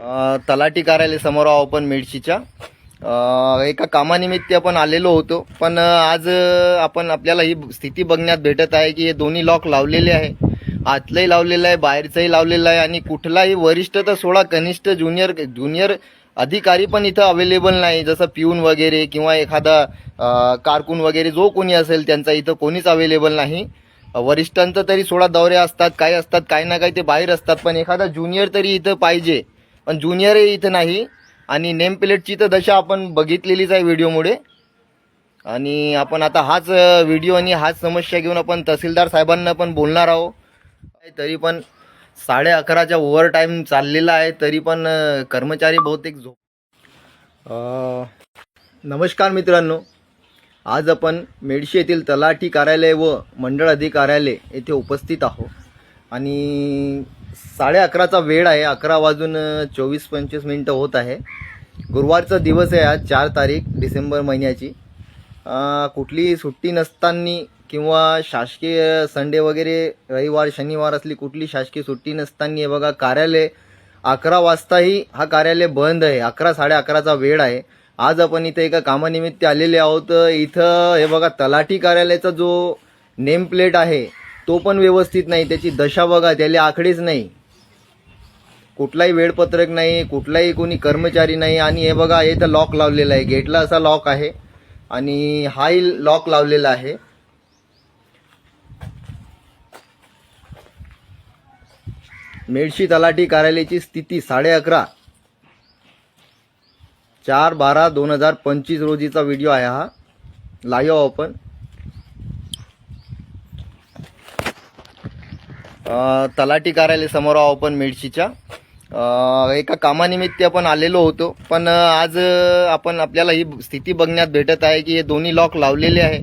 तलाटी तलाठी कार्यालय समोर आहो आपण मेडशीच्या एका कामानिमित्त आपण आलेलो होतो. पण आज आपण आपल्याला ही स्थिती बघण्यात भेटत आहे की हे दोन्ही लॉक लावलेले आहे. आतलंही लावलेलं आहे बाहेरचंही लावलेलं आहे आणि कुठलाही वरिष्ठ तर सोळा कनिष्ठ ज्युनियर ज्युनियर अधिकारी पण इथं अवेलेबल नाही. जसं पिऊन वगैरे किंवा एखादा कारकून वगैरे जो कोणी असेल त्यांचा इथं कोणीच अवेलेबल नाही. वरिष्ठांचं तरी सोळा दौरे असतात काही असतात काही ना काही ते बाहेर असतात. पण एखादा ज्युनियर तरी इथं पाहिजे. पण ज्युनियरही इथं नाही. आणि नेम प्लेटची तर दशा आपण बघितलेलीच आहे व्हिडिओमुळे आणि आपण आता हाच व्हिडिओ आणि हाच समस्या घेऊन आपण तहसीलदार साहेबांना पण बोलणार आहोत. तरी पण साडे अकराच्या ओव्हर टाईम चाललेला आहे तरी पण कर्मचारी बहुतेक झोप नमस्कार मित्रांनो. आज आपण मेडशी येथील तलाठी कार्यालय व मंडळ अधिकार्यालय येथे उपस्थित आहोत. आणि साडे अकराचा वेळ आहे. अकरा वाजून चोवीस पंचवीस मिनटं होत आहे. गुरुवारचा दिवस आहे आज चार तारीख डिसेंबर महिन्याची. कुठली कुठलीही सुट्टी नसताना किंवा शासकीय संडे वगैरे रविवार शनिवार असली कुठली शासकीय सुट्टी नसताना हे बघा कार्यालय अकरा वाजताही हा कार्यालय बंद आहे. अकरा साडे अकराचा वेळ आहे. आज आपण इथं एका कामानिमित्त आलेले आहोत. इथं हे बघा तलाठी कार्यालयाचा जो नेम प्लेट आहे तो पण व्यवस्थित नाही त्याची दशा बघा त्याला आकडेच नाही. कुठलाही वेळपत्रक नाही कुठलाही कोणी कर्मचारी नाही आणि हे बघा हे तर लॉक लावलेला आहे. गेटला असा लॉक आहे आणि हाही लॉक लावलेला आहे. मेडशी तलाठी कार्यालयाची स्थिती साडे अकरा. चार बारा दोन हजार पंचवीस रोजीचा व्हिडिओ आहे हा. लाईव्ह आपण. तलाठी कार्यालय समोर आहो आपण मेडशीच्या एका कामानिमित्त आपण आलेलो होतो. पण आज आपण आपल्याला ही स्थिती बघण्यात भेटत आहे की हे दोन्ही लॉक लावलेले आहे.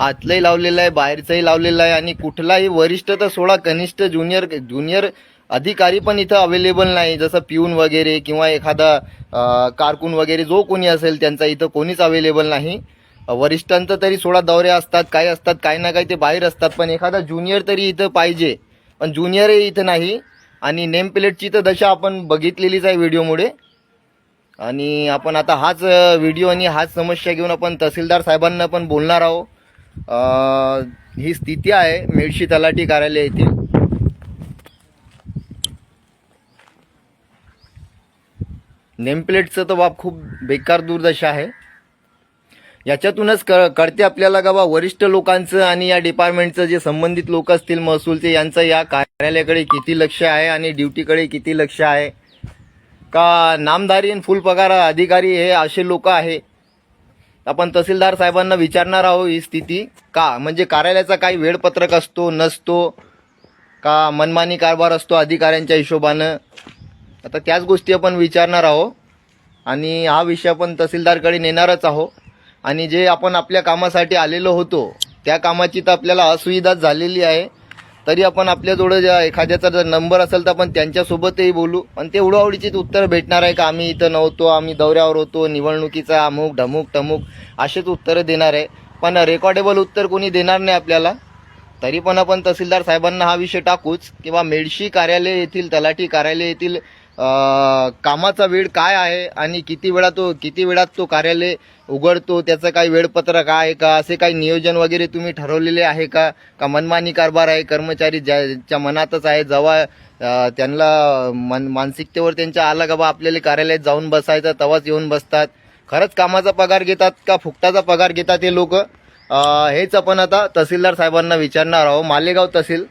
आतलंही लावलेलं आहे बाहेरचंही लावलेलं आहे आणि कुठलाही वरिष्ठ तर सोळा कनिष्ठ ज्युनियर ज्युनियर अधिकारी पण इथं अवेलेबल नाही. जसं पिऊन वगैरे किंवा एखादा कारकून वगैरे जो कोणी असेल त्यांचा इथं कोणीच अवेलेबल नाही. वरिष्ठांचं तरी सोळा दौरे असतात काही असतात काही ना काही ते बाहेर असतात. पण एखादा ज्युनियर तरी इथं पाहिजे. पण ज्युनियरही इथं नाही. आणि नेम प्लेटची तर दशा आपण बघितलेलीच आहे व्हिडिओमुळे आणि आपण आता हाच व्हिडिओ आणि हाच समस्या घेऊन आपण तहसीलदार साहेबांना पण बोलणार आहोत. ही स्थिती आहे मेडशी तलाठी कार्यालय येथील नेमप्लेटचं तर बाप खूप बेकार दुर्दशा आहे. याच्यातूनच क कळते आपल्याला का बा वरिष्ठ लोकांचं आणि या डिपार्टमेंटचं जे संबंधित लोक असतील महसूलचे यांचं या कार्यालयाकडे किती लक्ष आहे आणि ड्युटीकडे किती लक्ष आहे? का नामधारी आणि फुल पगार अधिकारी हे असे लोक आहे? आपण तहसीलदार साहेबांना विचारणार आहोत ही स्थिती का? म्हणजे कार्यालयाचा काही वेळपत्रक असतो नसतो? का मनमानी कारभार असतो अधिकाऱ्यांच्या हिशोबानं? आता त्याच गोष्टी आपण विचारणार आहोत. आणि हा विषय आपण तहसीलदारकडे नेणारच आहोत. आणि जे आपण आपल्या कामासाठी आलेलो होतो त्या कामाची तर आपल्याला असुविधा झालेली आहे. तरी आपण आपल्याजवळ ज्या एखाद्याचा जर नंबर असेल तर आपण त्यांच्यासोबतही बोलू. आणि ते उडवाउडीचीच उत्तर भेटणार आहे का? आम्ही इथं नव्हतो आम्ही दौऱ्यावर होतो निवडणुकीचा अमुक ढमुक टमुक असेच उत्तरं देणार आहे. पण रेकॉर्डेबल उत्तर कोणी देणार नाही आपल्याला. तरी पण आपण तहसीलदार साहेबांना हा विषय टाकूच. किंवा मेडशी कार्यालय येथील तलाठी कार्यालय येथील कामाचा वेळ काय आहे आणि किती वेळा तो किती वेळात तो कार्यालय उघडतो त्याचं काही वेळपत्रक आहे का? असे काही नियोजन वगैरे तुम्ही ठरवलेले आहे का? का मनमानी कारभार आहे कर्मचारी ज्याच्या मनातच आहे जेव्हा त्यांना मन मानसिकतेवर त्यांच्या आला का बा आपल्याला कार्यालयात जाऊन बसायचं तेव्हाच येऊन बसतात? खरंच कामाचा पगार घेतात का फुकटाचा पगार घेतात हे लोक? हेच आपण आता तहसीलदार साहेबांना विचारणार आहोत. मालेगाव तहसील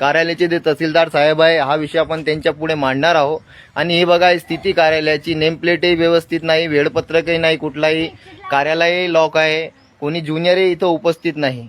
कार्यालयाचे जे तहसीलदार साहेब आहे हा विषय आपण त्यांच्या पुढे मांडणार आहोत. आणि हे बघा स्थिती कार्यालयाची नेमप्लेटही व्यवस्थित नाही वेळपत्रकही नाही कुठलाही. कार्यालयही लॉक आहे. कोणी ज्युनियरही इथं उपस्थित नाही.